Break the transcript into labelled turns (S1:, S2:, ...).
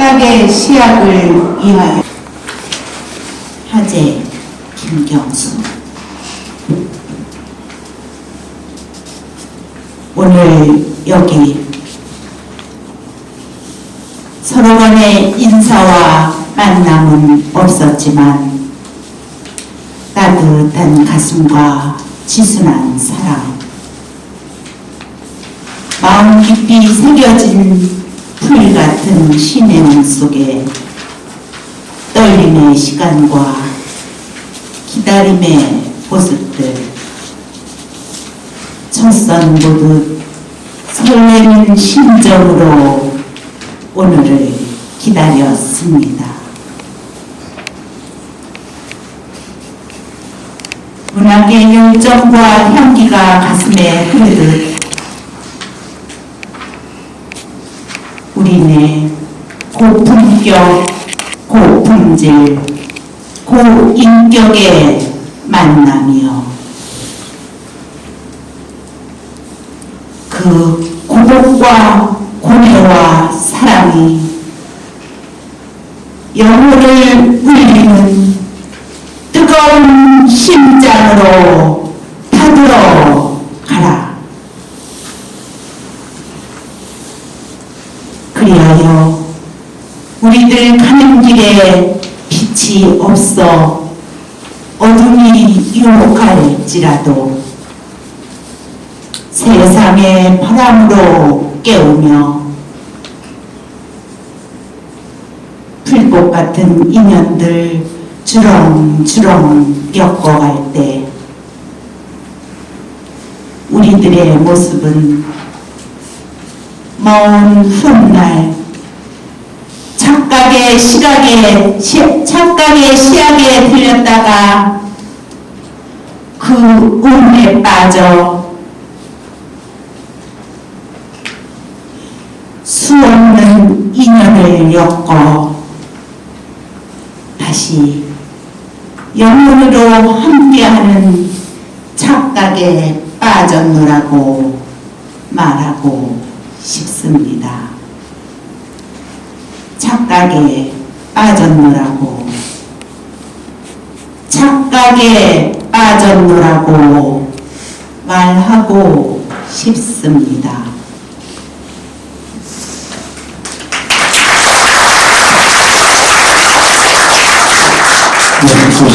S1: 착각의 시약을 위하여 하재 김경수. 오늘 여기 서로 간의 인사와 만남은 없었지만 따뜻한 가슴과 지순한 사랑 마음 깊이 새겨진 풀 같은 신의 속에 떨림의 시간과 기다림의 모습들 첫선 보듯 설레는 심정으로 오늘을 기다렸습니다. 문학의 열정과 향기가 가슴에 흐르듯 우리네 고품격, 고품질, 고인격의 만남이요. 그 고독과 고뇌와 사랑이 영혼을 울리는 뜨거운 심장으로 타들어 가라. 그리하여 우리들 가는 길에 빛이 없어 어둠이 유혹할지라도 세상의 바람으로 깨우며 불꽃 같은 인연들 주렁주렁 엮어갈 때 우리들의 모습은 먼 훗날 착각의 시각에 시, 착각의 시야에 들렸다가 그 운에 빠져 수없는 인연을 엮어 다시 영혼으로 함께하는 착각에 빠졌노라고 말하고 싶습니다. 착각에 빠졌노라고 착각에 빠졌노라고 말하고 싶습니다.
S2: 네,